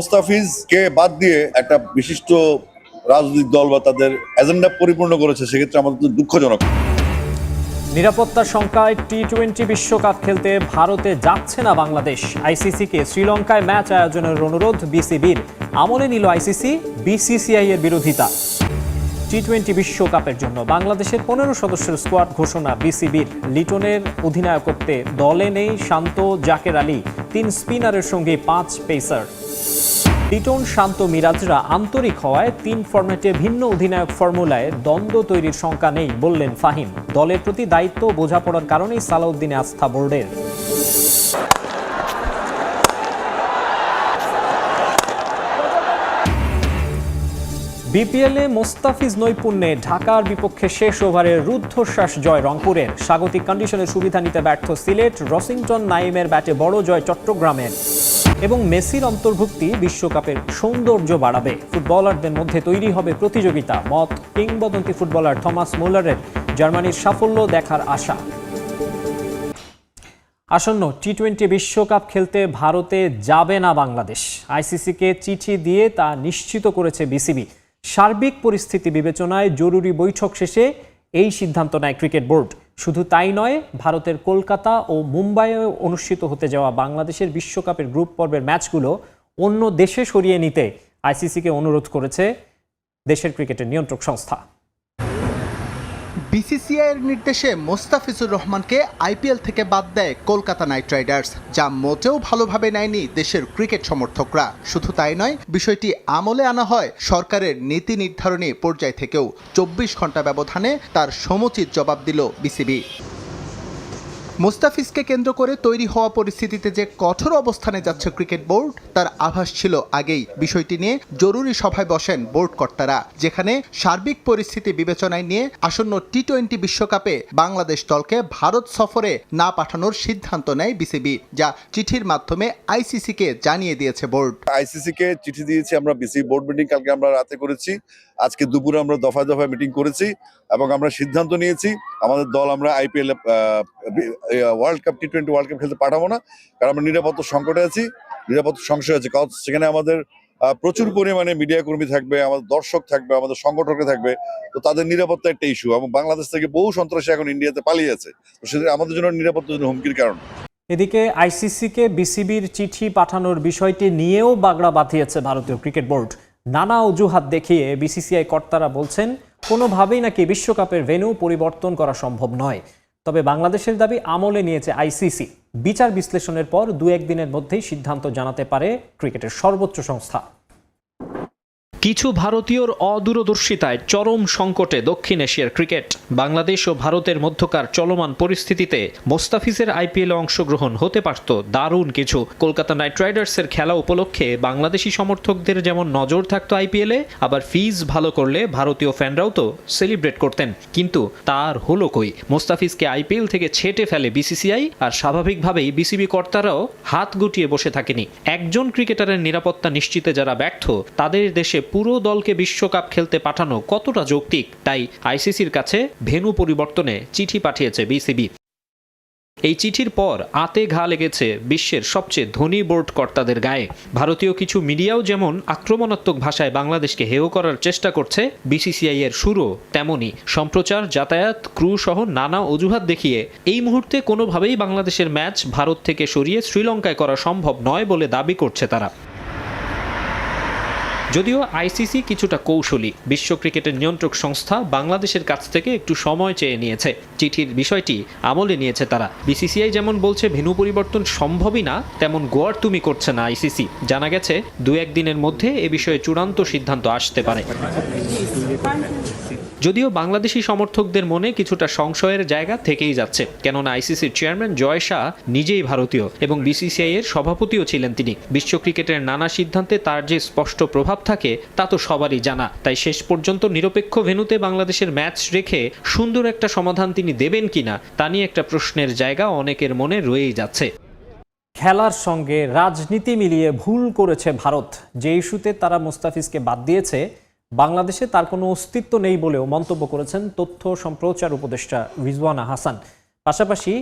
মোস্তাফিজকে বাদ দিয়ে একটা বিশিষ্ট রাজনৈতিক দল বা তাদের এজেন্ডা পরিপূর্ণ করেছে, সেক্ষেত্রে আমাদের দুঃখজনক। নিরাপত্তার শঙ্কায় টি টোয়েন্টি বিশ্বকাপ খেলতে ভারতে যাচ্ছে না বাংলাদেশ। আইসিসিকে শ্রীলঙ্কায় ম্যাচ আয়োজনের অনুরোধ বিসিবির। আমলে নিল আইসিসি বিসিসিআই এর বিরোধিতা। টি টোয়েন্টি বিশ্বকাপের জন্য বাংলাদেশের পনেরো সদস্যের স্কোয়াড ঘোষণা বিসিবির। লিটনের অধিনায়কত্বে দলে নেই শান্ত জাকের আলী। তিন স্পিনারের সঙ্গে পাঁচ পেসার। লিটন শান্ত মিরাজরা আন্তরিক হওয়ায় তিন ফরম্যাটে ভিন্ন অধিনায়ক ফর্মুলায় দ্বন্দ্ব তৈরির শঙ্কা নেই বললেন ফাহিম। দলের প্রতি দায়িত্ব বোঝাপড়ার কারণেই সালাউদ্দিনে আস্থা বোর্ডের। বিপিএলে মোস্তাফিজ নৈপুণ্যে ঢাকার বিপক্ষে শেষ ওভারে রুদ্ধশ্বাস জয় রংপুরের। স্বাগতিক কন্ডিশনের সুবিধা নিতে ব্যর্থ সিলেট রসিংটন নাইমের ব্যাটে বড় জয় চট্টগ্রামের। এবং মেসির অন্তর্ভুক্তি বিশ্বকাপের সৌন্দর্য বাড়াবে। ফুটবলারদের মধ্যে তৈরি হবে প্রতিযোগিতা, মত, কিংবদন্তি ফুটবলার থমাস মুলারের জার্মানির সাফল্য দেখার আশা। আসন্ন টি টোয়েন্টি বিশ্বকাপ খেলতে ভারতে যাবে না বাংলাদেশ। আইসিসিকে চিঠি দিয়ে তা নিশ্চিত করেছে বিসিবি। সার্বিক পরিস্থিতি বিবেচনায় জরুরি বৈঠক শেষে এই সিদ্ধান্ত নেয় ক্রিকেট বোর্ড। শুধু তাই নয়, ভারতের কলকাতা ও মুম্বাইয়ে অনুষ্ঠিত হতে যাওয়া বাংলাদেশের বিশ্বকাপের গ্রুপ পর্বের ম্যাচগুলো অন্য দেশে সরিয়ে নিতে আইসিসিকে অনুরোধ করেছে দেশের ক্রিকেটের নিয়ন্ত্রক সংস্থা। বিসিসিআইয়ের নির্দেশে মোস্তাফিজুর রহমানকে আইপিএল থেকে বাদ দেয় কলকাতা নাইট রাইডার্স, যা মোটেও ভালোভাবে নেয়নি দেশের ক্রিকেট সমর্থকরা। শুধু তাই নয়, বিষয়টি আমলে আনা হয় সরকারের নীতি নির্ধারণী পর্যায় থেকেও। চব্বিশ ঘণ্টা ব্যবধানে তার সমুচিত জবাব দিল বিসিবি। মুস্তাফিজকে কেন্দ্র করে তৈরি হওয়া পরিস্থিতিতে যে কঠোর অবস্থানে যাচ্ছে ক্রিকেট বোর্ড, তার আভাস ছিল আগেই। বিষয়টি নিয়ে জরুরি সভায় বসেন বোর্ড কর্তারা, যেখানে সার্বিক পরিস্থিতি বিবেচনায় নিয়ে আসন্ন টি টোয়েন্টি বিশ্বকাপে বাংলাদেশ দলকে ভারত সফরে না পাঠানোর সিদ্ধান্ত নেয় বিসিবি, যা চিঠির মাধ্যমে আইসিসিকে জানিয়ে দিয়েছে বোর্ড। আইসিসি কে চিঠি দিয়েছি আমরা বিসি বোর্ড মিটিং কালকে আমরা রাতে করেছি। আজকে দুপুরে আমরা দফায় দফায় মিটিং করেছি এবং আমরা সিদ্ধান্ত নিয়েছি, আমাদের দল আমরা IPL World Cup T twenty World Cup খেলতে পাঠাবো না, কারণ আমরা নিরাপত্তা সংকটে আছি নিরাপত্তা সংশয় আছে, কারণ সেখানে আমাদের প্রচুর পরিমাণে মিডিয়া কর্মী থাকবে, আমাদের দর্শক থাকবে, আমাদের সংগঠকরা থাকবে, তো তাদের নিরাপত্তা একটা ইস্যু এবং বাংলাদেশ থেকে বহু সন্ত্রাসী এখন ইন্ডিয়াতে পালিয়ে আছে, তো সেটা আমাদের জন্য নিরাপত্তার জন্য হুমকির কারণ। এদিকে আইসিসিকে বিসিবির চিঠি পাঠানোর বিষয়টি নিয়েও বাগড়া বাঁধিয়েছে ভারতীয় ক্রিকেট বোর্ড। নানা অজুহাত দেখিয়ে বিসিসিআই কর্তারা বলছেন, কোনোভাবেই নাকি বিশ্বকাপের ভেন্যু পরিবর্তন করা সম্ভব নয়। তবে বাংলাদেশের দাবি আমলে নিয়েছে আইসিসি। বিচার বিশ্লেষণের পর দু একদিনের মধ্যেই সিদ্ধান্ত জানাতে পারে ক্রিকেটের সর্বোচ্চ সংস্থা। কিছু ভারতীয়র অদূরদর্শিতায় চরম সংকটে দক্ষিণ এশিয়ার ক্রিকেট। বাংলাদেশ ও ভারতের মধ্যকার চলমান পরিস্থিতিতে মোস্তাফিজের আইপিএলে অংশগ্রহণ হতে পারত দারুণ কিছু। কলকাতা নাইট রাইডার্সের খেলা উপলক্ষে বাংলাদেশি সমর্থকদের যেমন নজর থাকতো আইপিএলে, আবার ফিজ ভালো করলে ভারতীয় ফ্যানরাও তো সেলিব্রেট করতেন। কিন্তু তার হলো কই? মোস্তাফিজকে আইপিএল থেকে ছেটে ফেলে বিসিসিআই আর স্বাভাবিকভাবেই বিসিবি কর্তারাও হাত গুটিয়ে বসে থাকেনি। একজন ক্রিকেটারের নিরাপত্তা নিশ্চিতে যারা ব্যর্থ, তাদের দেশে পুরো দলকে বিশ্বকাপ খেলতে পাঠানো কতটা যৌক্তিক? তাই আইসিসির কাছে ভেন্যু পরিবর্তনে চিঠি পাঠিয়েছে বিসিবি। এই চিঠির পর আতে ঘা লেগেছে বিশ্বের সবচেয়ে ধনী বোর্ড কর্তাদের গায়ে। ভারতীয় কিছু মিডিয়াও যেমন আক্রমণাত্মক ভাষায় বাংলাদেশকে হেয় করার চেষ্টা করছে, বিসিসিআই এর সুরও তেমনই। সম্প্রচার, যাতায়াত, ক্রু সহ নানা অজুহাত দেখিয়ে এই মুহূর্তে কোনোভাবেই বাংলাদেশের ম্যাচ ভারত থেকে সরিয়ে শ্রীলঙ্কায় করা সম্ভব নয় বলে দাবি করছে তারা। যদিও আইসিসি কিছুটা কৌশলী, বিশ্ব ক্রিকেটের নিয়ন্ত্রক সংস্থা বাংলাদেশের কাছ থেকে একটু সময় চেয়ে নিয়েছে। চিঠির বিষয়টি আমলে নিয়েছে তারা। বিসিসিআই যেমন বলছে ভেনু পরিবর্তন সম্ভবই না, তেমন গোয়ার তুমি করছে না আইসিসি। জানা গেছে দু একদিনের মধ্যে এ বিষয়ে চূড়ান্ত সিদ্ধান্ত আসতে পারে। যদিও বাংলাদেশি সমর্থকদের মনে কিছুটা সংশয়ের জায়গা থেকেই যাচ্ছে, কেননা আইসিসির চেয়ারম্যান জয় শাহ নিজেই ভারতীয় এবং বিসিসিআই এর সভাপতিও ছিলেন তিনি। বিশ্ব ক্রিকেটের নানা সিদ্ধান্তে তার যে স্পষ্ট প্রভাব থাকে, তা তো সবারই জানা। তাই শেষ পর্যন্ত নিরপেক্ষ ভেনুতে বাংলাদেশের ম্যাচ রেখে সুন্দর একটা সমাধান তিনি দেবেন কিনা, তা নিয়ে একটা প্রশ্নের জায়গা অনেকের মনে রয়েই যাচ্ছে। খেলার সঙ্গে রাজনীতি মিলিয়ে ভুল করেছে ভারত। যে ইস্যুতে তারা মুস্তাফিজকে বাদ দিয়েছে বাংলাদেশে তার কোনো অস্তিত্ব নেই বলেও মন্তব্য করেছেন তথ্য সম্প্রচার উপদেষ্টা রিজওয়ানা হাসান। পাশাপাশি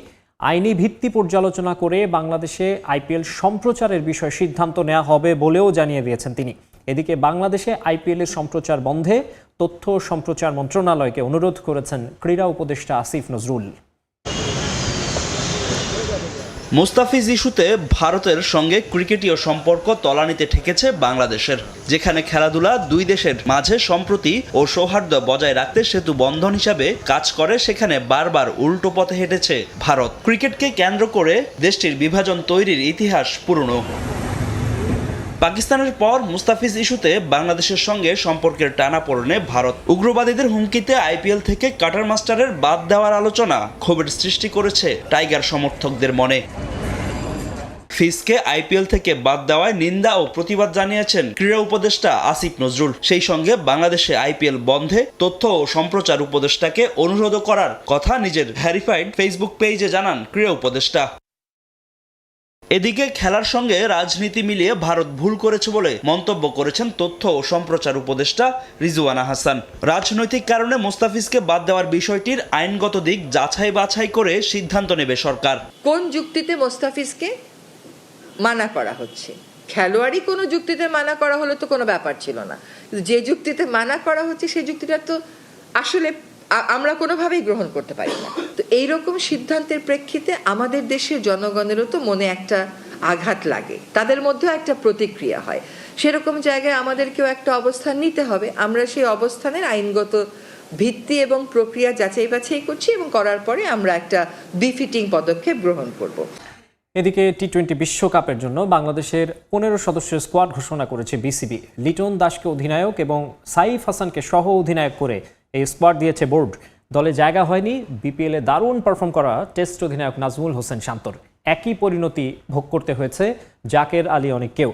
আইনি ভিত্তি পর্যালোচনা করে বাংলাদেশে আইপিএল সম্প্রচারের বিষয়ে সিদ্ধান্ত নেওয়া হবে বলেও জানিয়ে দিয়েছেন তিনি। এদিকে বাংলাদেশে আইপিএল এর সম্প্রচার বন্ধে তথ্য সম্প্রচার মন্ত্রণালয়কে অনুরোধ করেছেন ক্রীড়া উপদেষ্টা আসিফ নজরুল। মুস্তাফিজ ইস্যুতে ভারতের সঙ্গে ক্রিকেটীয় সম্পর্ক তলানিতে ঠেকেছে বাংলাদেশের, যেখানে খেলাধুলা দুই দেশের মাঝে সম্প্রতি ও সৌহার্দ্য বজায় রাখতে সেতু বন্ধন হিসাবে কাজ করে, সেখানে বারবার উল্টো পথে হেঁটেছে ভারত। ক্রিকেটকে কেন্দ্র করে দেশটির বিভাজন তৈরির ইতিহাস পুরনো। পাকিস্তানের পর মুস্তাফিজ ইস্যুতে বাংলাদেশের সঙ্গে সম্পর্কের টানাপোড়েনে ভারত উগ্রবাদীদের হুমকিতে আইপিএল থেকে কাটার মাস্টারের বাদ দেওয়ার আলোচনা ক্ষোভের সৃষ্টি করেছে টাইগার সমর্থকদের মনে। ফিসকে আইপিএল থেকে বাদ দেওয়ায় নিন্দা ও প্রতিবাদ জানিয়েছেন ক্রীড়া উপদেষ্টা আসিফ নজরুল। সেই সঙ্গে বাংলাদেশে আইপিএল বন্ধে তথ্য ও সম্প্রচার উপদেষ্টাকে অনুরোধ করার কথা নিজের ভ্যারিফাইড ফেসবুক পেজে জানান ক্রীড়া উপদেষ্টা। এদিকে খেলার সঙ্গে রাজনীতি মিলিয়ে ভারত ভুল করেছে বলে মন্তব্য করেছেন তথ্য ও সম্প্রচার উপদেষ্টা রিজওয়ানা হাসান। রাজনৈতিক কারণে মোস্তাফিজকে বাদ দেওয়ার বিষয়টির আইনগত দিক যাচাই বাছাই করে সিদ্ধান্ত নেবে সরকার। কোন যুক্তিতে মোস্তাফিজকে মানা করা হচ্ছে? খেলোয়াড়ই কোনো যুক্তিতে মানা করা হলে তো কোনো ব্যাপার ছিল না। যে যুক্তিতে মানা করা হচ্ছে সেই যুক্তিটা তো আসলে আমরা কোনোভাবেই গ্রহণ করতে পারি না। তো এইরকম সিদ্ধান্তের প্রেক্ষিতে আমাদের দেশের জনগণেরও তো মনে একটা আঘাত লাগে। তাদের মধ্যেও একটা প্রতিক্রিয়া হয়। সেরকম জায়গায় আমাদেরকেও একটা অবস্থান নিতে হবে। আমরা সেই অবস্থানের আইনগত ভিত্তি এবং প্রক্রিয়া যাচাই বাছাই করছি এবং করার পরে আমরা একটা বিফিটিং পদক্ষেপ গ্রহণ করব। এদিকে টি টোয়েন্টি বিশ্বকাপের জন্য বাংলাদেশের পনেরো সদস্যের স্কোয়াড ঘোষণা করেছে বিসিবি লিটন দাসকে অধিনায়ক এবং সাইফ হাসানকে সহ অধিনায়ক করে এই স্কোয়াড দিয়েছে বোর্ড। দলে জায়গা হয়নি। বিপিএলে দারুণ পারফর্ম করা টেস্ট অধিনায়ক নাজমুল হোসেন শান্তর। একই পরিণতি ভোগ করতে হয়েছে জাকের আলী অনেককেও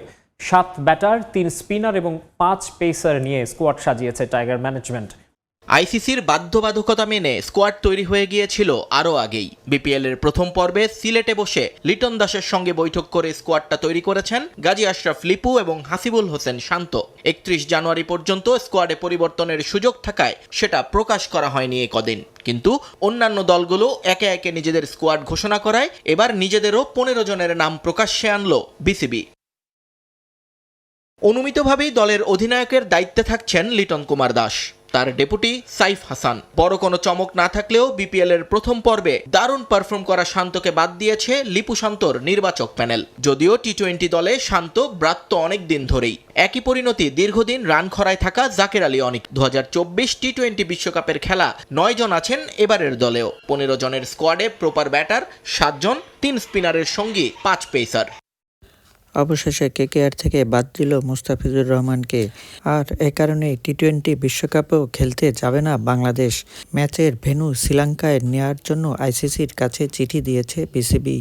সাত ব্যাটার, তিন স্পিনার এবং পাঁচ পেসার নিয়ে স্কোয়াড সাজিয়েছে টাইগার ম্যানেজমেন্ট। আইসিসির বাধ্যবাধকতা মেনে স্কোয়াড তৈরি হয়ে গিয়েছিল আরও আগেই। বিপিএল এর প্রথম পর্বে সিলেটে বসে লিটন দাসের সঙ্গে বৈঠক করে স্কোয়াডটা তৈরি করেছেন গাজী আশরাফ লিপু এবং হাসিবুল হোসেন শান্ত। একত্রিশ জানুয়ারি পর্যন্ত স্কোয়াডে পরিবর্তনের সুযোগ থাকায় সেটা প্রকাশ করা হয়নি এ কদিন কিন্তু অন্যান্য দলগুলো একে একে নিজেদের স্কোয়াড ঘোষণা করায় এবার নিজেদেরও পনেরো জনের নাম প্রকাশ্যে আনলো বিসিবি। অনুমিতভাবেই দলের অধিনায়কের দায়িত্বে থাকছেন লিটন কুমার দাস। তার ডেপুটি সাইফ হাসান। বড় কোনো চমক না থাকলেও বিপিএল এর প্রথম পর্বে দারুণ পারফর্ম করা শান্তকে বাদ দিয়েছে লিপু শান্তর নির্বাচক প্যানেল। যদিও টি টোয়েন্টি দলে শান্ত ব্রাত্য অনেক দিন ধরেই। একই পরিণতি দীর্ঘদিন রান খরায় থাকা জাকের আলী অনেক। দু টি টোয়েন্টি বিশ্বকাপের খেলা নয় জন আছেন এবারের দলেও। পনেরো জনের স্কোয়াডে প্রপার ব্যাটার সাতজন তিন স্পিনারের সঙ্গী, পাঁচ পেসার। অবশেষে কেকেআর থেকে বাদ দিল মুস্তাফিজুর রহমানকে। আর এ কারণে টি টোয়েন্টি বিশ্বকাপেও খেলতে যাবে না বাংলাদেশ। ম্যাচের ভেন্যু শ্রীলঙ্কায় নেওয়ার জন্য আইসিসির কাছে চিঠি দিয়েছে বিসিবি।